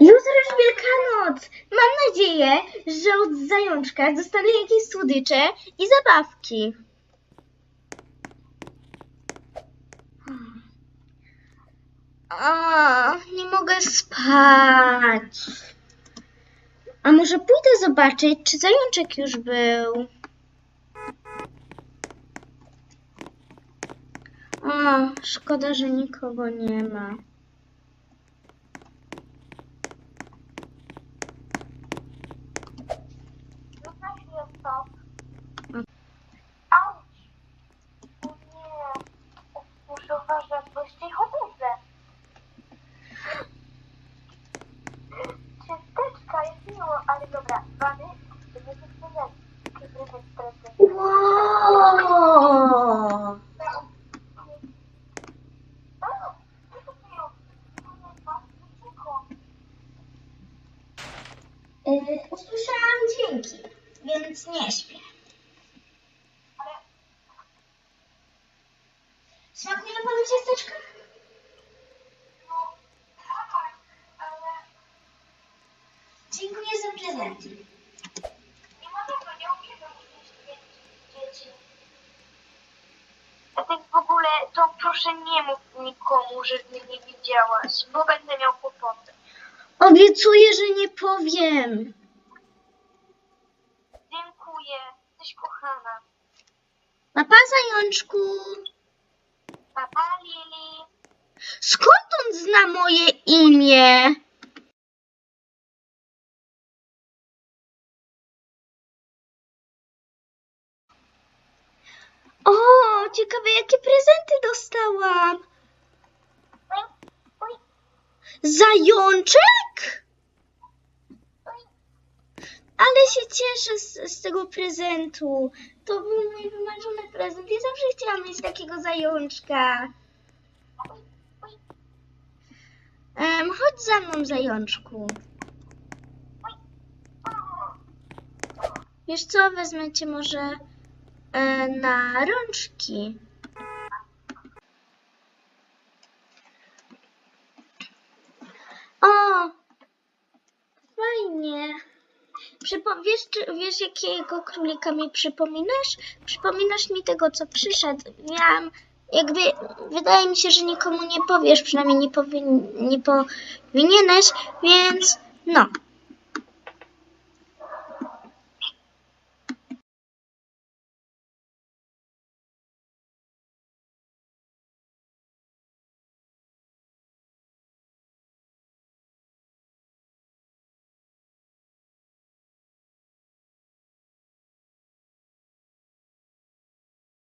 Jutro już Wielkanoc! Mam nadzieję, że od zajączka dostanę jakieś słodycze i zabawki. O, nie mogę spać. A może pójdę zobaczyć, czy zajączek już był? O, szkoda, że nikogo nie ma. Ale dobra. Nie jest prezent. Prezent, prezent. Wow! Yy, usłyszałam dźwięki, więc nie śpię. Smakuje panu ciasteczka? no, tak, ale Dziękuję za prezenty. nie ma tego, nie jeść dzieci. A tak w ogóle, to proszę nie mów nikomu, że ty nie widziałaś, bo będę miał kłopoty. Obiecuję, że nie powiem. Dziękuję, jesteś kochana. Papa zajączku. Papa Lili. Skąd on zna moje imię? Ciekawe jakie prezenty dostałam. Zajączek? Ale się cieszę z, z tego prezentu. To był mój wymarzony prezent. Ja zawsze chciałam mieć takiego zajączka. Em, chodź za mną, zajączku. Wiesz co, wezmę cię może na rączki. O! Fajnie. Przypo- wiesz, czy, wiesz, jakiego królika mi przypominasz? Przypominasz mi tego, co przyszedł. Miałam, jakby, wydaje mi się, że nikomu nie powiesz, przynajmniej nie, powin- nie powinieneś, więc no.